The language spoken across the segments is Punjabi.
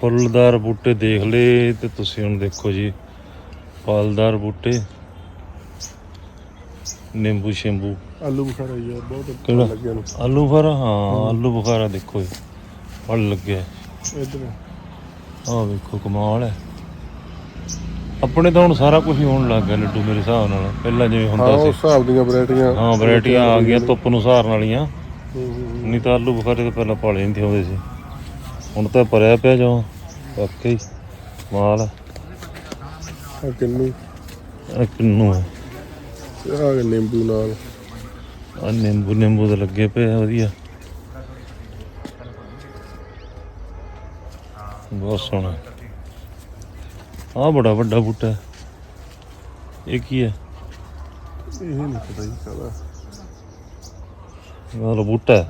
ਫੁੱਲਦਾਰ ਬੂਟੇ ਦੇਖ ਲਏ ਤੇ ਤੁਸੀਂ ਹੁਣ ਦੇਖੋ ਜੀ ਫਲਦਾਰ ਬੂਟੇ। ਨਿੰਬੂ ਸ਼ਿੰਬੂ। ਆਲੂ ਬੁਖਾਰਾ ਯਾਰ ਬਹੁਤ ਕਿਹੜਾ? ਲੱਗਿਆ ਨੂੰ। ਆਲੂ ਬੁਖਾਰਾ? ਹਾਂ ਆਲੂ ਬੁਖਾਰਾ ਦੇਖੋ ਜੀ ਫਲ ਲੱਗਿਆ। ਇਧਰ। ਆਹ ਵੇਖੋ ਕਮਾਲ ਹੈ। ਆਪਣੇ ਤਾਂ ਹੁਣ ਸਾਰਾ ਕੁਝ ਹੀ ਹੋਣ ਲੱਗ ਗਿਆ ਲੱਡੂ ਮੇਰੇ ਹਿਸਾਬ ਨਾਲ। ਪਹਿਲਾਂ ਜਿਵੇਂ ਹਾਂ ਹੁੰਦਾ ਉਸ ਸੀ। ਹਿਸਾਬ ਦੀਆਂ ਵੈਰਾਈਟੀਆਂ ਹਾਂ ਵੈਰਾਈਟੀਆਂ ਆ ਗਈਆਂ ਧੁੱਪ ਨੂੰ ਸਹਾਰਨ ਵਾਲੀਆਂ। ਨਹੀਂ ਤਾਂ ਆਲੂ ਬੁਖਾਰੇ ਤੋਂ ਪਹਿਲਾਂ ਪਾਲੇ ਨਹੀਂ ਹੁੰਦੇ ਸੀ। ਹੁਣ ਤਾਂ ਭਰਿਆ ਪਿਆ ਜੋ ਵਾਕਈ ਮਾਲ। ਆ ਕਿੰਨੂ? ਆਹ ਕਿੰਨੂ? ਆ ਆ ਨਿੰਬੂ ਨਾਲ। ਆਹ ਨਿੰਬੂ ਨਿੰਬੂ ਤਾਂ ਲੱਗੇ ਪਏ ਆ ਵਧੀਆ। ਬਹੁਤ ਸੋਹਣਾ। ਆਹ ਬੜਾ ਵੱਡਾ ਬੂਟਾ। ਇਹ ਕੀ ਹੈ? ਇਹ ਨਹੀਂ ਪਤਾ ਜੀ ਕਾਹਦਾ। ਮਤਲਬ ਬੂਟਾ ਹੈ।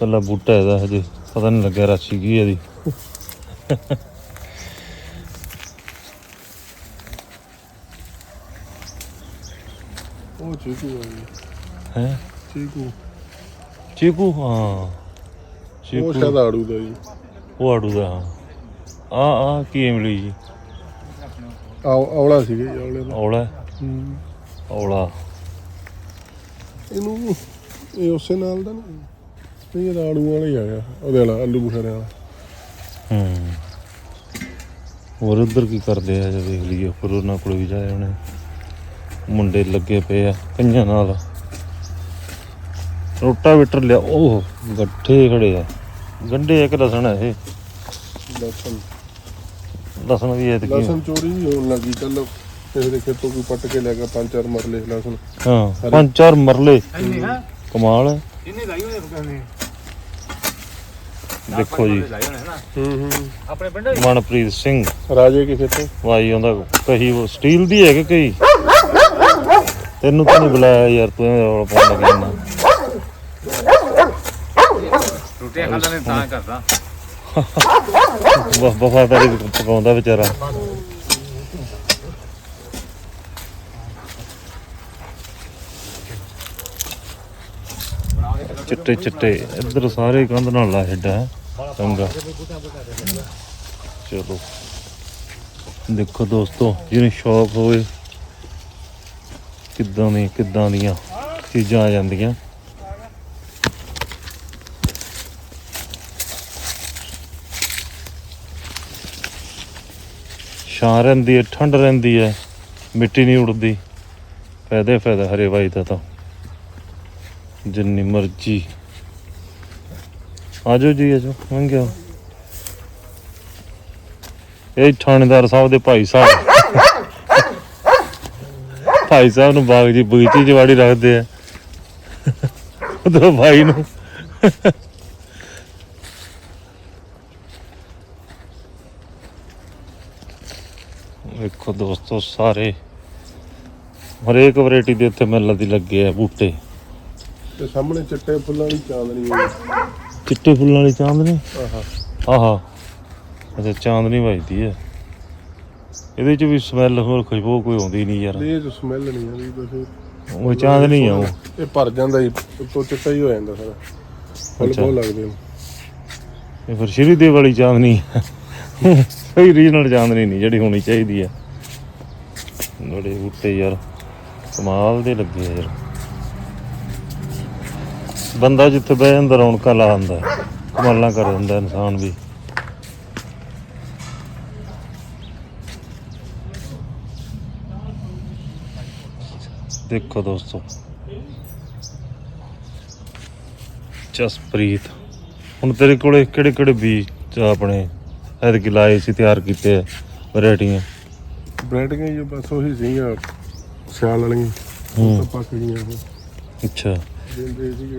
ਕੱਲਾ ਬੂਟਾ ਇਹਦਾ ਹਜੇ ਪਤਾ ਨਹੀਂ ਲੱਗਿਆ ਰਾਸ਼ੀ ਕੀ ਹੈ ਇਹਦੀ। ਉਹ ਚੀਕੂ ਹੈ? ਚੀਕੂ। ਚੀਕੂ? ਹਾਂ। ਉਹ ਸ਼ਾਇਦ ਆੜੂ ਦਾ ਜੀ। ਉਹ ਆੜੂ ਦਾ ਹਾਂ। ਆ ਆ ਕੀ ਇਮਲੀ ਜੀ? ਔਲਾ ਸੀਗੇ ਜੀ ਔਲੇ ਦਾ। ਔਲਾ ਹੂੰ। ਔਲਾ। ਇਹਨੂੰ ਇਹ ਉਸੇ ਨਾਲ ਦਾ ਨਹੀਂ ਇਹ ਆੜੂ ਵਾਲਾ ਹੀ ਆ ਗਿਆ ਉਹਦੇ ਵਾਲਾ ਆਲੂ ਬੁਖਾਰੇ ਵਾਲਾ। ਹੂੰ। ਹੋਰ ਉਧਰ ਕੀ ਕਰਦੇ ਆ ਜੇ ਦੇਖ ਲਈਏ ਉੱਪਰ ਉਹਨਾਂ ਕੋਲ ਵੀ ਜਾਏ ਉਹਨੇ ਮੁੰਡੇ ਲੱਗੇ ਪਏ ਆ ਕਈਆਂ ਨਾਲ। ਰੋਟਾ ਵਿਟਰ ਲਿਆ ਉਹ ਗੱਠੇ ਖੜੇ ਆ। ਗੰਡੇ ਇੱਕ ਲਸਣ ਇਹ? ਲਸਣ। ਲਸਣ ਵੀ ਹੈ ਤੇ ਕੀ ਲਸਣ ਚੋਰੀ ਵੀ ਹੋਣ ਲੱਗੀ ਕੱਲ ਕਿਸੇ ਦੇ ਖੇਤੋਂ ਕੋਈ ਪੱਟ ਕੇ ਲੈ ਗਿਆ ਪੰਜ ਚਾਰ ਮਰਲੇ ਲਸਣ। ਹਾਂ ਪੰਜ ਚਾਰ ਮਰਲੇ। ਕਮਾਲ ਹੈ ਇੰਨੀ ਲਾਈ ਹੋਈ ਕਹਿੰਦੇ ਦੇਖੋ ਜੀ ਲਾਈ ਹੋਣੇ ਨਾ ਹੂੰ ਹੂੰ ਆਪਣੇ ਪਿੰਡ ਮਨਪ੍ਰੀਤ ਸਿੰਘ ਰਾਜੇ ਕੇ ਖੇਤੋਂ ਵਾਈ ਆਉਂਦਾ ਕਹੀ ਉਹ ਸਟੀਲ ਦੀ ਹੈ ਕਿ ਕਹੀ ਤੈਨੂੰ ਤਾਂ ਨਹੀਂ ਬੁਲਾਇਆ ਯਾਰ ਤੂੰ ਐਵੇਂ ਰੌਲਾ ਪਾਉਣ ਲੱਗਾ ਇੰਨਾ ਰੋਟੀਆਂ ਖਾਂਦਾ ਨੇ ਤਾਂ ਕਰਦਾ ਵਫ ਵਫਾਦਾਰੀ ਪਕਾਉਂਦਾ ਵਿਚਾਰਾ ਚਿੱਟੇ ਚਿੱਟੇ, ਇੱਧਰ ਸਾਰੇ ਕੰਧ ਨਾਲ ਲਾ ਛੱਡਾ ਹੈ, ਚੰਗਾ। ਚਲੋ। ਦੇਖੋ ਦੋਸਤੋ ਜਿਹਨੂੰ ਸ਼ੌਕ ਹੋਵੇ, ਕਿੱਦਾਂ ਦੀ, ਕਿੱਦਾਂ ਦੀਆਂ ਚੀਜ਼ਾਂ ਆ ਜਾਂਦੀਆਂ। ਛਾਂ ਰਹਿੰਦੀ ਹੈ ਠੰਡ ਰਹਿੰਦੀ ਹੈ, ਮਿੱਟੀ ਨਹੀਂ ਉੜਦੀ ਫਾਇਦਾ ਹੀ ਫਾਇਦਾ ਹਰੇ ਬਾਈ ਦਾ ਤਾਂ। ਜਿੰਨੀ ਮਰਜ਼ੀ। ਆਜੋ ਜੀ, ਆਜੋ ਮੰਗਿਓ ਇਹ ਥਾਣੇਦਾਰ ਸਾਹਿਬ ਦੇ ਭਾਈ ਸਾਹਿਬ। ਭਾਈ ਸਾਹਿਬ ਨੂੰ ਬਾਗ ਜੀ, ਬਗੀਚੀ ਚ ਵਾੜੀ ਰੱਖਦੇ ਆ। ਉਧਰ ਭਾਈ ਨੂੰ। ਵੇਖੋ ਦੋਸਤੋ, ਸਾਰੇ। ਹਰੇਕ ਵੈਰਾਈਟੀ ਦੇ ਇੱਥੇ ਮਿਲਣ ਦੀ ਲੱਗੇ ਆ ਬੂਟੇ। ਤੇ ਸਾਹਮਣੇ ਚਿੱਟੇ ਫੁੱਲਾਂ ਦੀ ਚਾਂਦਨੀ ਹੋਈ। ਚਿੱਟੇ ਫੁੱਲਾਂ ਵਾਲੀ ਚਾਂਦਨੀ? ਆਹਾ। ਆਹਾ। ਅੱਛਾ ਚਾਂਦਨੀ ਵੱਜਦੀ ਹੈ ਇਹਦੇ ਚ ਵੀ ਸਮੈਲ ਹੋਰ ਖੁਸ਼ਬੂ ਕੋਈ ਆਉਂਦੀ ਨਹੀਂ ਯਾਰ। ਇਹ ਜੋ ਸਮੈਲ ਨਹੀਂ ਆਉਂਦੀ ਬਸ ਉਹ ਚਾਂਦਨੀ ਆ ਉਹ। ਇਹ ਭਰ ਜਾਂਦਾ ਜੀ ਉੱਤੋਂ ਚਿੱਟਾ ਹੀ ਹੋ ਜਾਂਦਾ ਸਾਰਾ। ਫੁੱਲ ਅੱਛਾ। ਬਹੁਤ ਲੱਗਦੇ ਨੇ ਇਹ ਫਿਰ ਸ਼੍ਰੀ ਦੇਵ ਵਾਲੀ ਚਾਂਦਨੀ ਹੈ। ਸਹੀ ਰੀਜਨਲ ਚਾਂਦਨੀ ਨਹੀਂ ਜਿਹੜੀ ਹੋਣੀ ਚਾਹੀਦੀ ਹੈ ਬੜੇ ਬੂਟੇ ਯਾਰ। ਕਮਾਲ ਦੇ ਲੱਗੇ ਆ ਯਾਰ। ਬੰਦਾ ਜਿੱਥੇ ਬਹਿ ਜਾਂਦਾ ਰੌਣਕਾਂ ਲਾ ਆਂਦਾ ਕਮਾਲਾਂ ਕਰ ਦਿੰਦਾ ਇਨਸਾਨ ਵੀ। ਦੇਖੋ ਦੋਸਤੋ। ਜਸਪ੍ਰੀਤ ਹੁਣ ਤੇਰੇ ਕੋਲੇ ਕਿਹੜੇ ਕਿਹੜੇ ਬੀਜ ਆਪਣੇ ਐਤਕੀ ਲਾਏ ਸੀ ਤਿਆਰ ਕੀਤੇ ਆ ਵੈਰਾਈਟੀਆਂ? ਬ੍ਰੈਡਿੰਗ ਜੀ ਬਸ ਉਹੀ ਸੀਗੀਆਂ ਸਿਆਲ ਵਾਲੀਆਂ ਹੂੰ ਤਾਂ ਪੱਕ ਗਈਆਂ। ਉਹ ਅੱਛਾ। ਦਿੰਦੇ ਸੀਗੇ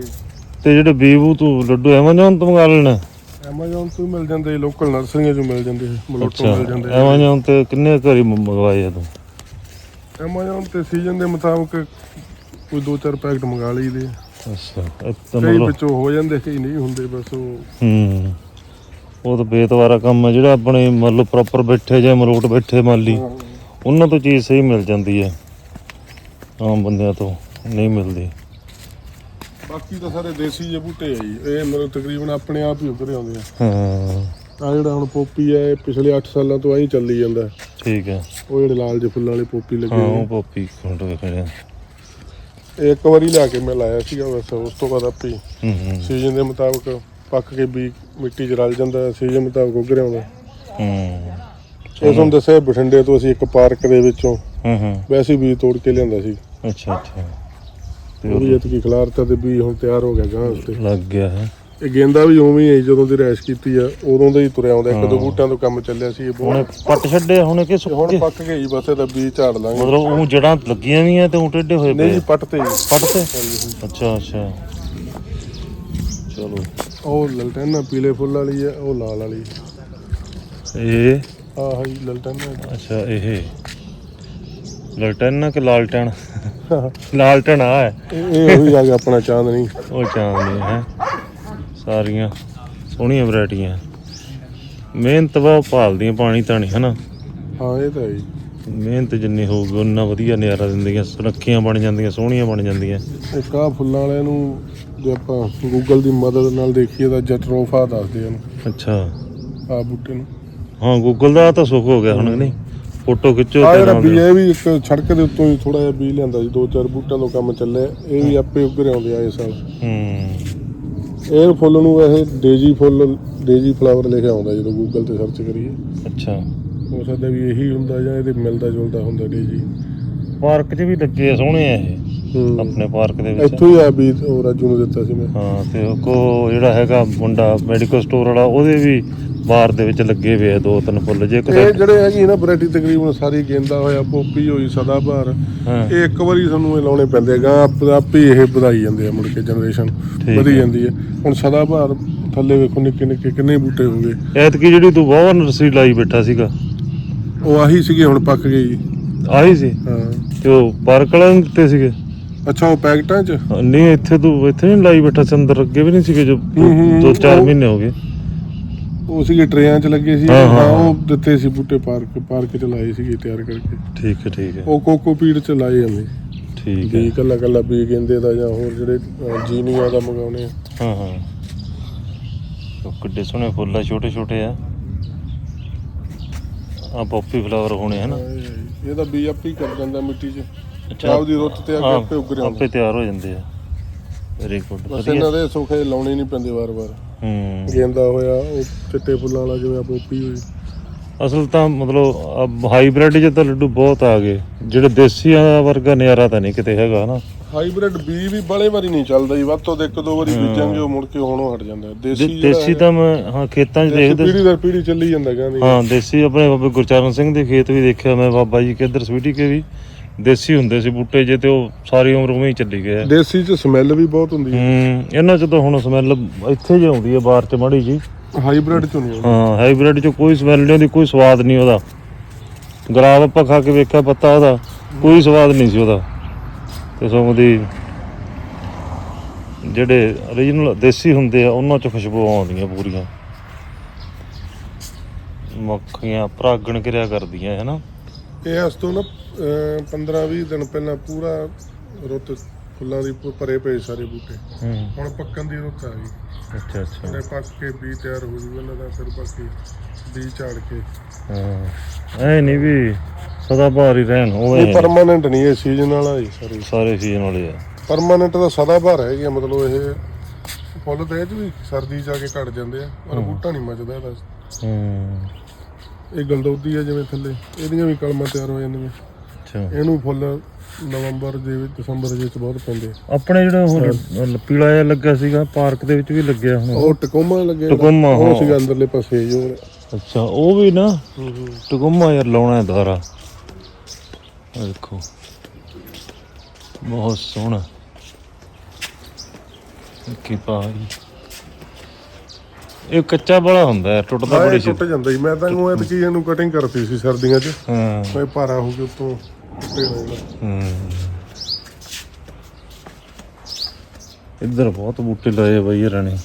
ਤੇ ਜਿਹੜੇ ਬੀਬੂ ਤੂੰ ਲੱਡੂ ਐਮਾਜ਼ੋਨ ਤੋਂ ਮੰਗਾ ਲੈਣਾ? ਐਮਾਜ਼ੋਨ ਤੋਂ ਮਿਲ ਜਾਂਦੇ ਲੋਕਲ ਨਰਸਰੀਆਂ ਚੋਂ ਮਿਲ ਜਾਂਦੇ ਮਲੋਟੋਂ ਮਿਲ ਜਾਂਦੇ। ਐਮਾਜ਼ੋਨ ਤੇ ਕਿੰਨੇ ਘਰੀ ਮੰਗਵਾਏ ਆ ਤੂੰ? ਐਮਾਜ਼ੋਨ ਤੇ ਸੀਜ਼ਨ ਦੇ ਮੁਤਾਬਕ ਕੋਈ ਦੋ ਚਾਰ ਪੈਕਟ ਮੰਗਾ ਲਈਦੇ। ਅੱਛਾ ਇਹ ਤਾਂ ਕਈ ਵਿੱਚੋਂ ਹੋ ਜਾਂਦੇ ਕਈ ਨਹੀਂ ਹੁੰਦੇ ਬਸ ਉਹ ਹੂੰ। ਉਹ ਤਾਂ ਬੇਤਵਾਰਾ ਕੰਮ ਹੈ ਜਿਹੜਾ ਆਪਣੇ ਮਤਲਬ ਪ੍ਰੋਪਰ ਬੈਠੇ ਜਾਂ ਮਰੋਟ ਬੈਠੇ ਮਾਲੀ ਉਹਨਾਂ ਤੋਂ ਚੀਜ਼ ਸਹੀ ਮਿਲ ਜਾਂਦੀ ਹੈ ਆਮ ਬੰਦਿਆਂ ਤੋਂ ਨਹੀਂ ਮਿਲਦੀ। ਬਾਕੀ ਤਾਂ ਸਾਰੇ ਦੇਸੀ ਜਿਹੇ ਬੂਟੇ ਆ ਜੀ। ਇਹ ਮਤਲਬ ਤਕਰੀਬਨ ਆਪਣੇ ਆਪ ਹੀ ਉੱਭਰੇ ਆਉਂਦੇ ਆ। ਹਾਂ। ਆ ਜਿਹੜਾ ਹੁਣ ਪੋਪੀ ਆ ਇਹ ਪਿਛਲੇ 8 ਸਾਲਾਂ ਤੋਂ ਐਂ ਚੱਲੀ ਜਾਂਦਾ। ਠੀਕ ਹੈ ਉਹ ਜਿਹੜੇ ਲਾਲ ਜਿਹੇ ਫੁੱਲਾਂ ਵਾਲੇ ਪੋਪੀ ਲੱਗੇ ਹਾਂ ਉਹ ਪੋਪੀ ਖੁੰਡ ਇਹ ਇੱਕ ਵਾਰੀ ਲਿਆ ਕੇ ਮੈਂ ਲਾਇਆ ਸੀਗਾ ਬਸ ਉਸ ਤੋਂ ਬਾਅਦ ਆਪੇ ਹੂੰ ਹੂੰ। ਸੀਜ਼ਨ ਦੇ ਮੁਤਾਬਕ ਪੱਕ ਕੇ ਵੀ ਮਿੱਟੀ 'ਚ ਰਲ ਜਾਂਦਾ ਸੀਜ਼ਨ ਮੁਤਾਬਕ ਉੱਗ ਰਿਹਾ ਹੁੰਦਾ। ਹੂੰ। ਇਹ ਤੁਹਾਨੂੰ ਦੱਸਿਆ ਬਠਿੰਡੇ ਤੋਂ ਅਸੀਂ ਇੱਕ ਪਾਰਕ ਦੇ ਵਿੱਚੋਂ ਹੂੰ ਹੂੰ। ਵੈਸੇ ਬੀਜ ਤੋੜ ਕੇ ਲਿਆਂਦਾ ਸੀ। ਅੱਛਾ ਅੱਛਾ। ਤੇ ਉਹ ਵੀ ਉਹ ਇਤਕੀ ਖਿਲਾਰਤਾ ਤੇ ਬੀਜ ਹੁਣ ਤਿਆਰ ਹੋ ਗਿਆ ਗਾਂ ਉਸਤੇ ਲੱਗ ਗਿਆ ਹੈ। ਇਹ ਗੇਂਦਾ ਵੀ ਉਵੇਂ ਹੀ ਹੈ ਜਦੋਂ ਦੀ ਰੈਸ਼ ਕੀਤੀ ਆ ਉਦੋਂ ਦਾ ਹੀ ਤੁਰਿਆ ਆਉਂਦਾ ਇੱਕ ਦੋ ਹਾਂ। ਬੂਟਿਆਂ ਤੋਂ ਕੰਮ ਚੱਲਿਆ ਸੀ ਇਹ ਹੁਣ ਬਹੁਤ ਪੱਟ ਛੱਡੇ ਹੁਣ ਕਿ ਸੁੱਕ ਹੁਣ ਗਏ ਪੱਕ ਗਏ ਜੀ ਬਸ ਇਹਦਾ ਬੀਜ ਝਾੜ ਲਾਂਗੇ। ਮਤਲਬ ਉਹ ਜੜਾਂ ਲੱਗੀਆਂ ਵੀ ਆ ਤੇ ਉਹ ਟੇਢੇ ਹੋਏ ਨਹੀਂ ਪਏ ਜੀ ਪੱਟ ਤੇ ਜੀ। ਪੱਟ ਤੇ? ਅੱਛਾ ਅੱਛਾ। ਚਲੋ ਉਹ ਲਲਟੈਨਾ ਪੀਲੇ ਫੁੱਲ ਵਾਲੀ ਹੈ ਉਹ ਲਾਲ ਵਾਲੀ। ਇਹ? ਆਹ ਜੀ ਲਲਟੈਨਾ। ਅੱਛਾ ਇਹ। ਲਲਟਨ ਕਿ ਲਾਲਟਨ ਲਾਲਟਨ ਆ। ਹੈ ਇਹ ਉਹੀ ਆ ਗਿਆ ਆਪਣਾ ਚਾਂਦਨੀ। ਉਹ ਚਾਂਦਨੀ ਹੈ। ਸਾਰੀਆਂ ਸੋਹਣੀਆਂ ਵੈਰਾਈਟੀਆਂ। ਮਿਹਨਤ ਵਾ ਭਾਲਦੀਆਂ ਪਾਣੀ ਤਾਂ ਨਹੀਂ ਹਨਾ? ਹਾਂ ਇਹ ਤਾਂ ਹੈ ਮਿਹਨਤ ਜਿੰਨੀ ਹੋਊਗੀ ਉਨਾ ਵਧੀਆ ਨਜ਼ਾਰਾ ਦਿੰਦੀਆਂ। ਸੁਰੱਖੀਆਂ ਬਣ ਜਾਂਦੀਆਂ ਸੋਹਣੀਆਂ ਬਣ ਜਾਂਦੀਆਂ। ਇੱਕ ਆਹ ਫੁੱਲਾਂ ਵਾਲਿਆਂ ਨੂੰ ਜੇ ਆਪਾਂ ਗੂਗਲ ਦੀ ਮਦਦ ਨਾਲ ਦੇਖੀਏ ਤਾਂ ਜਟਰੋਫਾ ਦੱਸਦੇ ਇਹਨੂੰ। ਅੱਛਾ। ਆਹ ਬੂਟੇ ਨੂੰ। ਹਾਂ ਗੂਗਲ ਦਾ ਤਾਂ ਸੁੱਖ ਹੋ ਗਿਆ ਹੁਣ ਨਹੀਂ? ਫੋਟੋ ਖਿੱਚੋ ਆ ਤੇ ਜਿਹੜਾ ਨਾਲ ਇਹ ਵੀ ਇੱਕ ਸੜਕ ਦੇ ਉੱਤੋਂ ਹੀ ਥੋੜਾ ਜਿਹਾ ਬੀਜ ਲਿਆਂਦਾ ਸੀ ਦੋ ਚਾਰ ਬੂਟਿਆਂ ਤੋਂ ਕੰਮ ਚੱਲਿਆ। ਇਹ ਵੀ ਆਪੇ ਉੱਗ ਰਹੇ ਆਉਂਦੇ ਆ ਇਸ ਸਾਲ। ਹੂੰ। ਇਹ ਫੁੱਲ ਨੂੰ ਵੈਸੇ ਡੇਜੀ ਫੁੱਲ ਡੇਜੀ ਫਲਾਵਰ ਲਿਖਿਆ ਆਉਂਦਾ ਜਦੋਂ ਗੂਗਲ ਤੇ ਸਰਚ ਕਰੀਏ। ਅੱਛਾ। ਹੋ ਸਕਦਾ ਵੀ ਇਹੀ ਹੁੰਦਾ ਜਾਂ ਇਹਦੇ ਮਿਲਦਾ ਜੁਲਦਾ ਹੁੰਦਾ ਡੇਜੀ। ਪਾਰਕ 'ਚ ਵੀ ਲੱਗੇ ਆ ਸੋਹਣੇ ਆ ਇਹ। ਹੂੰ। ਆਪਣੇ ਪਾਰਕ ਦੇ ਵਿੱਚ। ਇੱਥੋਂ ਹੀ ਆ ਬੀਜ ਉਹ ਰਾਜੂ ਨੂੰ ਦਿੱਤਾ ਸੀ ਮੈਂ। ਹਾਂ ਤੇ ਉਹ ਕੋ ਜਿਹੜਾ ਹੈਗਾ ਮੁੰਡਾ ਮੈਡੀਕਲ ਸਟੋਰ ਵਾਲਾ ਉਹਦੇ ਵੀ ਬਾਰ ਦੇ ਵਿੱਚ ਲੱਗੇ ਹੋਏ ਆ ਦੋ ਤਿੰਨ ਫੁੱਲ। ਜੇ ਇਹ ਕਿਤੇ ਜਿਹੜੇ ਹੈਗੀ ਨਾ ਵੈਰਾਈਟੀ ਤਕਰੀਬਨ ਸਾਰੀ ਗੇਂਦਾ ਹੋਇਆ ਪੋਪੀ ਹੋਈ ਸਦਾਬਹਾਰ। ਹਾਂ। ਇਹ ਇੱਕ ਵਾਰੀ ਸਾਨੂੰ ਇਹ ਲਾਉਣੇ ਪੈਂਦੇ ਹੈਗਾ ਆਪ ਆਪ ਹੀ ਇਹ ਵਧਾਈ ਜਾਂਦੇ ਆ ਮੁੜ ਕੇ ਜਨਰੇਸ਼ਨ ਠੀਕ ਵਧੀ ਹੈ। ਜਾਂਦੀ ਹੈ ਹੁਣ ਸਦਾਬਹਾਰ ਥੱਲੇ ਵੇਖੋ ਨਿੱਕੇ ਨਿੱਕੇ ਕਿੰਨੇ ਬੂਟੇ ਹੋ ਗਏ। ਐਤਕੀ ਜਿਹੜੀ ਤੂੰ ਬਹੁਤ ਨਰਸਰੀ ਲਾਈ ਬੈਠਾ ਸੀਗਾ। ਉਹ ਆਹੀ ਸੀਗੇ ਹੁਣ ਪੱਕ ਗਏ ਜੀ। ਆਹੀ ਸੀ? ਹਾਂ। ਤੇ ਉਹ ਪਾਰਕ ਵਾਲਿਆਂ ਨੂੰ ਦਿੱਤੇ ਸੀਗੇ? ਅੱਛਾ ਉਹ ਪੈਕਟਾਂ 'ਚ? ਨਹੀਂ ਇੱਥੇ ਤੂੰ ਇੱਥੇ ਨਹੀਂ ਲਾਈ ਬੈਠਾ ਸੀ ਅੰਦਰ ਅੱਗੇ ਵੀ ਨਹੀਂ ਸੀਗੇ ਜੋ ਹੂੰ, ਹੂੰ, ਦੋ ਚਾਰ ਉਹ- ਮਹੀਨੇ ਹੋ ਗਏ। ਉਹ ਸੀਗੇ ਟਰੇਆਂ 'ਚ ਲੱਗੇ ਸੀ ਹਾਂ, ਹਾਂ, ਹਾਂ ਹਾਂ। ਉਹ ਦਿੱਤੇ ਸੀ ਬੂਟੇ ਪਾਰਕ ਪਾਰਕ 'ਚ ਲਾਏ ਸੀਗੇ ਤਿਆਰ ਕਰਕੇ। ਠੀਕ ਹੈ ਠੀਕ ਹੈ। ਉਹ ਕੋਕੋਪੀਡ 'ਚ ਲਾਏ ਜਾਂਦੇ ਠੀਕ ਹੈ। ਵੀ ਕੱਲਾ ਕੱਲਾ ਬੀ ਗੇਂਦੇ ਦਾ ਜਾਂ ਹੋਰ ਜਿਹੜੇ ਅਹ, ਜੀਨੀਆਂ ਦਾ ਮੰਗਾਉਣੇ ਆ। ਹਾਂ ਹਾਂ। ਉਹ ਕਿੱਡੇ ਸੋਹਣੇ ਫੁੱਲ ਆ ਛੋਟੇ ਛੋਟੇ ਆ। ਆ ਪੌਪੀ ਫਲਾਵਰ ਹੋਣੇ ਹਨ ਇਹ- ਇਹਦਾ ਬੀ ਆਪੇ ਹੀ ਕਰ ਜਾਂਦਾ ਮਿੱਟੀ 'ਚ। ਆਪਦੀ ਰੁੱਤ ਤੇ ਆ ਕੇ ਆਪੇ ਉੱਗ ਰਿਹਾ। ਆਪੇ ਤਿਆਰ ਹੋ ਜਾਂਦੇ ਆ। ਬਸ ਵਧੀਆ। ਇਹਨਾਂ ਦੇ ਸੁੱਖੇ ਲਾਉਣੇ ਨਹੀਂ ਪੈਂਦੇ ਵਾਰ-ਵਾਰ ਹੂੰ। ਗੇਂਦਾ ਹੋਇਆ ਉਹ ਚਿੱਟੇ ਫੁੱਲਾਂ ਵਾਲਾ ਜਿਵੇਂ ਆ ਪੋਪੀ ਹੋਈ। ਅਸਲ ਤਾਂ ਮਤਲਬ ਹਾਈਬ੍ਰਿਡ ਚ ਤਾਂ ਲੱਡੂ ਬਹੁਤ ਆ ਗਏ। ਜਿਹੜੇ ਦੇਸੀਆਂ ਵਰਗਾ ਨਜ਼ਾਰਾ ਤਾਂ ਨਹੀਂ ਕਿਤੇ ਹੈਗਾ ਨਾ ਹਾਈਬ੍ਰਿਡ ਬੀ ਵੀ ਬੜੇ ਵਾਰੀ ਨਹੀਂ ਚੱਲਦਾ ਜੀ ਵੱਧ ਤੋਂ ਵੱਧ ਇੱਕ ਦੋ ਵਾਰੀ। ਬੀਜਾਂਗੇ ਉਹ ਮੁੜ ਕੇ ਹੋਣੋਂ ਹਟ ਜਾਂਦਾ। ਦੇਸੀ ਦੇ- ਦੇਸੀ ਤਾਂ ਮੈਂ ਹਾਂ ਖੇਤਾਂ 'ਚ ਦੇਖਦੇ। ਪੀੜੀ ਦਰ ਪੀੜੀ ਚੱਲੀ ਜਾਂਦਾ ਕਹਿੰਦੇ। ਹਾਂ ਦੇਸੀ ਆਪਣੇ ਬਾਬੇ ਗੁਰਚਰਨ ਸਿੰਘ ਦੇ ਖੇਤ ਵੀ ਦੇਖਿਆ ਮੈਂ ਬਾਬਾ ਜੀ ਕਿੱਧਰ ਸਵੀਟੀ ਕੇ ਵੀ। ਦੇਸੀ ਹੁੰਦੇ ਸੀ ਬੂਟੇ ਜੇ ਤੇ ਉਹ ਸਾਰੀ ਉਮਰ ਉਵੇਂ ਹੀ ਚੱਲੀ ਗਏ ਆ। ਦੇਸੀ ਚ ਸਮੈਲ ਵੀ ਬਹੁਤ ਹੁੰਦੀ ਹੈ। ਹੂੰ ਇਹਨਾਂ 'ਚ ਤਾਂ ਹੁਣ ਸਮੈਲ ਇੱਥੇ ਜੇ ਆਉਂਦੀ ਹੈ ਬਾਹਰ 'ਚ ਮਾੜੀ ਜੀ ਹਾਈਬ੍ਰਿਡ ਚ ਨਹੀਂ ਆਉਂਦੀ। ਹਾਂ ਹਾਈਬ੍ਰਿਡ 'ਚ ਕੋਈ ਸਮੈਲ ਨਹੀਂ ਆਉਂਦੀ ਕੋਈ ਸਵਾਦ ਨਹੀਂ ਉਹਦਾ। ਗੁਲਾਬ ਆਪਾਂ ਖਾ ਕੇ ਵੇਖਿਆ ਪੱਤਾ ਉਹਦਾ ਕੋਈ ਸਵਾਦ ਨਹੀਂ ਸੀ ਉਹਦਾ। ਤੇ ਸਗੋਂ ਦੀ ਜਿਹੜੇ origignal ਦੇਸੀ ਹੁੰਦੇ ਆ ਉਹਨਾਂ 'ਚ ਖੁਸ਼ਬੂ ਆਉਂਦੀਆਂ ਪੂਰੀਆਂ। ਮੱਖੀਆਂ ਪਰਾਗਣ ਕਿਰਿਆ ਕਰਦੀਆਂ ਹੈ ਨਾ ਇਹ ਇਸ ਤੋਂ ਨਾ 15 20 ਦਿਨ ਪਹਿਲਾਂ ਪੂਰਾ ਰੁੱਤ ਫੁੱਲਾਂ ਦੀ ਭਰੇ ਪਏ ਸਾਰੇ ਬੂਟੇ। ਹੂੰ। ਹੁਣ ਪੱਕਣ ਦੀ ਰੁੱਤ ਆ ਗਈ। ਅੱਛਾ ਅੱਛਾ। ਇਹਨੇ ਪੱਕ ਕੇ ਬੀ ਤਿਆਰ ਹੋ ਜੂ ਇਹਨਾਂ ਦਾ ਫਿਰ ਬਾਕੀ ਬੀ ਝਾੜ ਕੇ। ਹਾਂ। ਐ ਨਹੀਂ ਵੀ ਸਦਾ ਬਹਾਰ ਹੀ ਰਹਿਣ ਉਹ ਇਹ ਪਰਮਾਨੈਂਟ ਨਹੀਂ ਇਹ ਸੀਜ਼ਨ ਵਾਲਾ ਹੀ ਸਾਰੇ। ਸਾਰੇ ਸੀਜ਼ਨ ਵਾਲੇ ਆ। ਪਰਮਾਨੈਂਟ ਦਾ ਸਦਾ ਬਹਾਰ ਹੈਗੇ ਮਤਲਬ ਇਹ ਫੁੱਲ ਤੇ ਇਹ ਵੀ ਸਰਦੀ ਆ ਕੇ ਘਟ ਜਾਂਦੇ ਆ ਪਰ ਬੂਟਾ ਨਹੀਂ ਮੱਚਦਾ ਇਹਦਾ। ਹੂੰ। ਇਹ ਗਲਦੌਦੀ ਆ ਜਿਵੇਂ ਥੱਲੇ। ਇਹਦੀਆਂ ਵੀ ਕਲਮਾਂ ਤਿਆਰ ਹੋ ਜਾਂਦੀਆਂ। ਅੱਛਾ। ਇਹਨੂੰ ਫੁੱਲ ਨਵੰਬਰ ਦੇ ਵਿੱਚ ਦਸੰਬਰ ਦੇ ਵਿੱਚ ਬਹੁਤ ਪੈਂਦੇ। ਆਪਣੇ ਜਿਹੜਾ ਲ- ਪੀਲਾ ਜਿਹਾ ਲੱਗਾ ਸੀਗਾ ਪਾਰਕ ਦੇ ਵਿੱਚ ਵੀ ਲੱਗਿਆ ਹੁਣ। ਉਹ ਟਕੋਮਾ ਲੱਗੇ ਟਕੋਮਾ, ਉਹ ਹਾਂ। ਸੀਗਾ ਅੰਦਰਲੇ ਪਾਸੇ ਜੋ ਅੱਛਾ ਉਹ ਵੀ ਨਾ ਹੂੰ ਹੂੰ। ਟਗੁਮਾ ਯਾਰ ਲਾਉਣਾ ਹੈ ਆਹ ਦੇਖੋ। ਬਹੁਤ ਸੋਹਣਾ। ਕੀ ਪਾਈ ਇਹ ਕੱਚਾ ਬੜਾ ਹੁੰਦਾ ਹੈ ਟੁੱਟਦਾ ਬੜੀ ਛੇਤੀ ਟੁੱਟ ਜਾਂਦਾ ਜੀ ਮੈਂ ਤਾਂ ਇਹਨੂੰ ਐਤਕੀ ਇਹਨੂੰ ਕਟਿੰਗ ਕਰਤੀ ਸੀ ਸਰਦੀਆਂ 'ਚ। ਹਾਂ। ਮੈਂ ਭਾਰਾ ਹੋ ਕੇ ਉੱਤੋਂ ਇੱਧਰ ਬਹੁਤ ਬੂਟੇ ਲਾਏ ਆ ਬਾਈ ਨੇ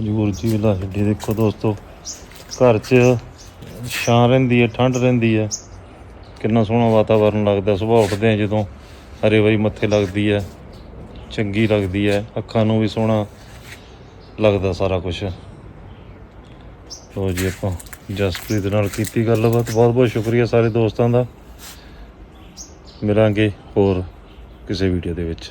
ਹਜੂਰ ਜੀ ਵੀ ਲਾ ਛੱਡੀ ਦੇਖੋ ਦੋਸਤੋ ਘਰ 'ਚ ਛਾਂ ਰਹਿੰਦੀ ਹੈ ਠੰਡ ਰਹਿੰਦੀ ਹੈ ਕਿੰਨਾ ਸੋਹਣਾ ਵਾਤਾਵਰਨ ਲੱਗਦਾ। ਸੁਬਾਹ ਉੱਠਦੇ ਆ ਜਦੋਂ। ਹਰੇ ਬਾਈ ਮੱਥੇ ਲੱਗਦੀ ਹੈ ਚੰਗੀ ਲੱਗਦੀ ਹੈ ਅੱਖਾਂ ਨੂੰ ਵੀ ਸੋਹਣਾ ਲੱਗਦਾ ਸਾਰਾ ਕੁਝ ਲੋ ਜੀ ਆਪਾਂ ਜਸਪ੍ਰੀਤ ਨਾਲ ਕੀਤੀ ਗੱਲਬਾਤ। ਬਹੁਤ ਬਹੁਤ ਸ਼ੁਕਰੀਆ ਸਾਰੇ ਦੋਸਤਾਂ ਦਾ। ਮਿਲਾਂਗੇ ਹੋਰ ਕਿਸੇ ਵੀਡੀਓ ਦੇ ਵਿੱਚ।